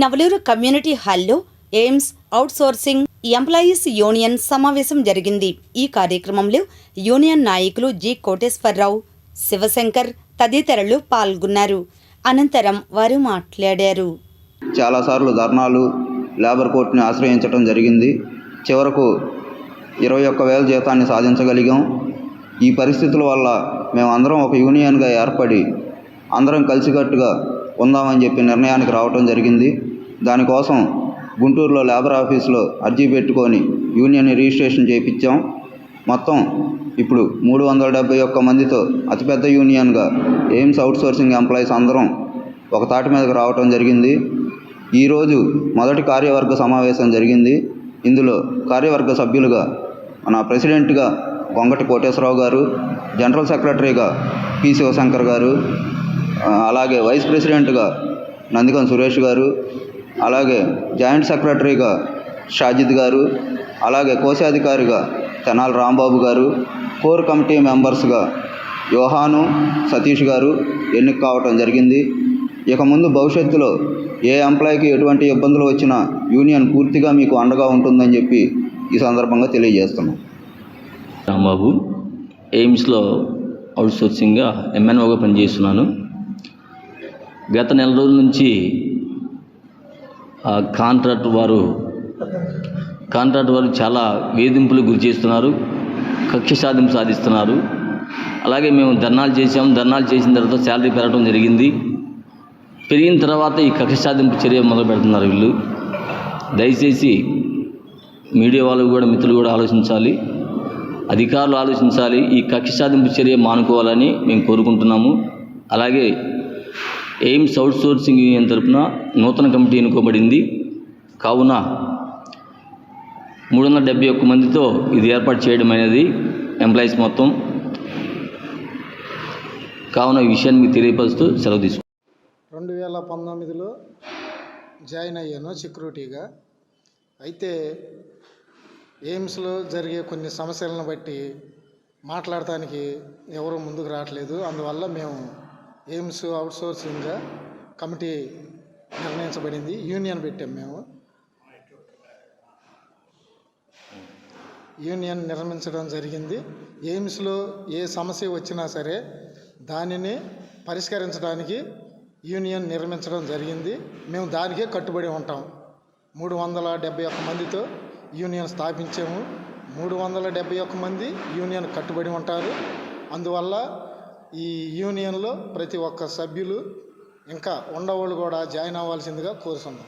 Navaluru community హాల్లో AIIMS outsourcing employees union సమావేశం జరిగింది. ఈ కార్యక్రమంలో యూనియన్ నాయకులు జి. కోటేశ్వరరావు శివశంకర్ తదితరులు పాల్గొన్నారు. అనంతరం వారు మాట్లాడారు. చాలాసార్లు ధర్నాలు లేబర్ కోర్టుని ఆశ్రయించడం జరిగింది. చివరకు ఇరవై ఒక్క వేల జీతాన్ని సాధించగలిగాం. ఈ పరిస్థితుల వల్ల మేమందరం ఒక యూనియన్గా ఏర్పడి అందరం కలిసికట్టుగా ఉందామని చెప్పి నిర్ణయానికి రావటం జరిగింది. దానికోసం గుంటూరులో లేబర్ ఆఫీస్లో అర్జీ పెట్టుకొని యూనియన్ రిజిస్ట్రేషన్ చేయించాం. మొత్తం ఇప్పుడు మూడు వందల డెబ్బై ఒక్క మందితో అతిపెద్ద యూనియన్గా ఎయిమ్స్ అవుట్సోర్సింగ్ ఎంప్లాయీస్ అందరం ఒక తాటి మీదకి రావటం జరిగింది. ఈరోజు మొదటి కార్యవర్గ సమావేశం జరిగింది. ఇందులో కార్యవర్గ సభ్యులుగా మన ప్రెసిడెంట్గా గొంగటి కోటేశ్వరరావు గారు జనరల్ సెక్రటరీగా పి శివశంకర్ గారు అలాగే వైస్ ప్రెసిడెంట్గా నందికం సురేష్ గారు అలాగే జాయింట్ సెక్రటరీగా షాజిద్ గారు అలాగే కోశాధికారిగా తెనాల రాంబాబు గారు కోర్ కమిటీ మెంబర్స్గా యోహాను సతీష్ గారు ఎన్నిక కావటం జరిగింది. ఇక ముందు భవిష్యత్తులో ఏ ఎంప్లాయీకి ఎటువంటి ఇబ్బందులు వచ్చినా యూనియన్ పూర్తిగా మీకు అండగా ఉంటుందని చెప్పి ఈ సందర్భంగా తెలియజేస్తున్నాం. రాంబాబు ఎయిమ్స్లో అవుట్సోర్సింగ్గా ఎంఎన్ఓగా పనిచేస్తున్నాను. గత నెల రోజుల నుంచి కాంట్రాక్ట్ వారు కాంట్రాక్ట్ వారు చాలా వేధింపులకు గురి చేస్తున్నారు కక్ష సాధింపు సాధిస్తున్నారు. అలాగే మేము ధర్నాలు చేసాము ధర్నాలు చేసిన తర్వాత శాలరీ పెరగడం జరిగింది. పెరిగిన తర్వాత ఈ కక్ష సాధింపు చర్య మొదలు పెడుతున్నారు వీళ్ళు. దయచేసి మీడియా వాళ్ళు కూడా మిత్రులు కూడా ఆలోచించాలి. అధికారులు ఆలోచించాలి. ఈ కక్ష సాధింపు చర్య మానుకోవాలని మేము కోరుకుంటున్నాము. అలాగే ఎయిమ్స్ అవుట్సోర్సింగ్ యూనియన్ తరపున నూతన కమిటీ ఎన్నుకోబడింది. కావున మూడు వందల డెబ్బై ఒక్క మందితో ఇది ఏర్పాటు చేయడం అనేది ఎంప్లాయీస్ మొత్తం. కావున ఈ విషయాన్ని మీకు తెలియపరుస్తూ సెలవు తీసుకుంటాం రెండు వేల పంతొమ్మిదిలో జాయిన్ అయ్యాను సెక్యూరిటీగా. అయితే ఎయిమ్స్లో జరిగే కొన్ని సమస్యలను బట్టి మాట్లాడటానికి ఎవరు ముందుకు రావట్లేదు. అందువల్ల మేము ఎయిమ్స్ అవుట్సోర్సింగ్గా కమిటీ నిర్ణయించబడింది. యూనియన్ పెట్టాం మేము. యూనియన్ నిర్మించడం జరిగింది. ఎయిమ్స్లో ఏ సమస్య వచ్చినా సరే దానిని పరిష్కరించడానికి యూనియన్ నిర్మించడం జరిగింది. మేము దానికే కట్టుబడి ఉంటాం. మూడు వందల డెబ్బై ఒక్క మందితో యూనియన్ స్థాపించాము. మూడు వందల డెబ్బై ఒక్క మంది యూనియన్ కట్టుబడి ఉంటారు. అందువల్ల ఈ యూనియన్లో ప్రతి ఒక్క సభ్యులు ఇంకా ఉండవాళ్ళు కూడా జాయిన్ అవ్వాల్సిందిగా కోరుతున్నాం